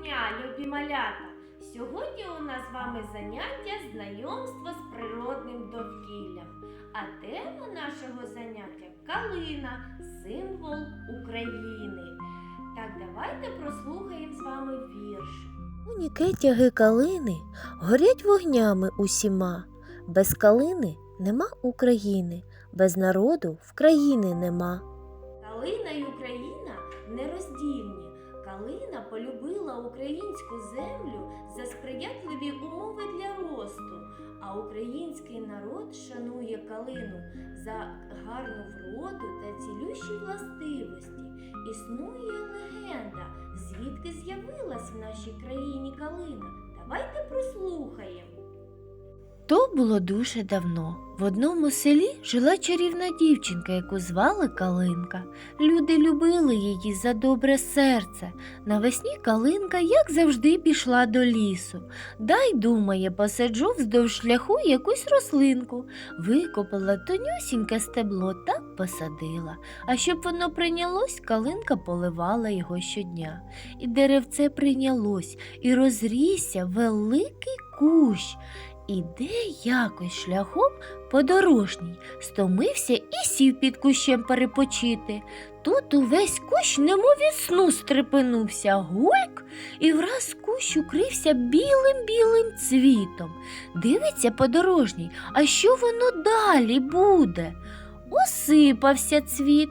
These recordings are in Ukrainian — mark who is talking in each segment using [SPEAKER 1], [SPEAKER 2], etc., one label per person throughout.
[SPEAKER 1] дня, любі малята! Сьогодні у нас з вами заняття знайомство з природним довкіллям. А тема нашого заняття калина, символ України. Так, давайте прослухаємо з вами вірш.
[SPEAKER 2] Уніке тяги калини горять вогнями усіма. Без калини нема України, без народу в країни нема.
[SPEAKER 1] Калина й Україна нероздільні. Калина полюбила українську землю за сприятливі умови для росту. А український народ шанує калину за гарну вроду та цілющі властивості. Існує легенда, звідки з'явилась в нашій країні калина. Давайте прослухаємо.
[SPEAKER 2] То було дуже давно. В одному селі жила чарівна дівчинка, яку звали Калинка. Люди любили її за добре серце. Навесні Калинка, як завжди, пішла до лісу. Дай, думає, посаджу вздовж шляху якусь рослинку. Викопала тонюсіньке стебло та посадила. А щоб воно прийнялось, Калинка поливала його щодня. І деревце прийнялось, і розрісся великий кущ. Іде якось шляхом подорожній, стомився і сів під кущем перепочити. Тут увесь кущ немов від сну стрепенувся гульк, і враз кущ укрився білим-білим цвітом. Дивиться подорожній, а що воно далі буде? Осипався цвіт,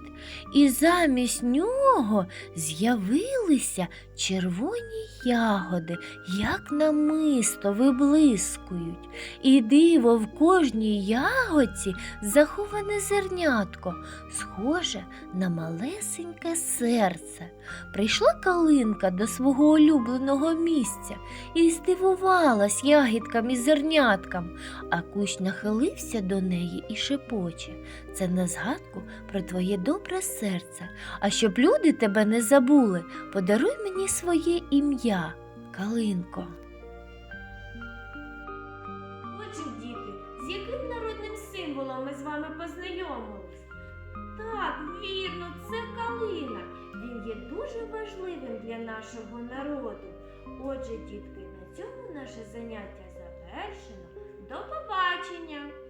[SPEAKER 2] і замість нього з'явилися червоні ягоди, як намисто виблискують, і диво в кожній ягодці заховане зернятко, схоже на малесеньке серце. Прийшла калинка до свого улюбленого місця і здивувалась ягідкам і зерняткам, а кущ нахилився до неї і шепоче. Це на згадку про твоє добре серце. А щоб люди тебе не забули, подаруй мені своє ім'я, Калинко.
[SPEAKER 1] Отже, діти, з яким народним символом ми з вами познайомились? Так, вірно, це калина. Він є дуже важливим для нашого народу. Отже, дітки, на цьому наше заняття завершено. До побачення!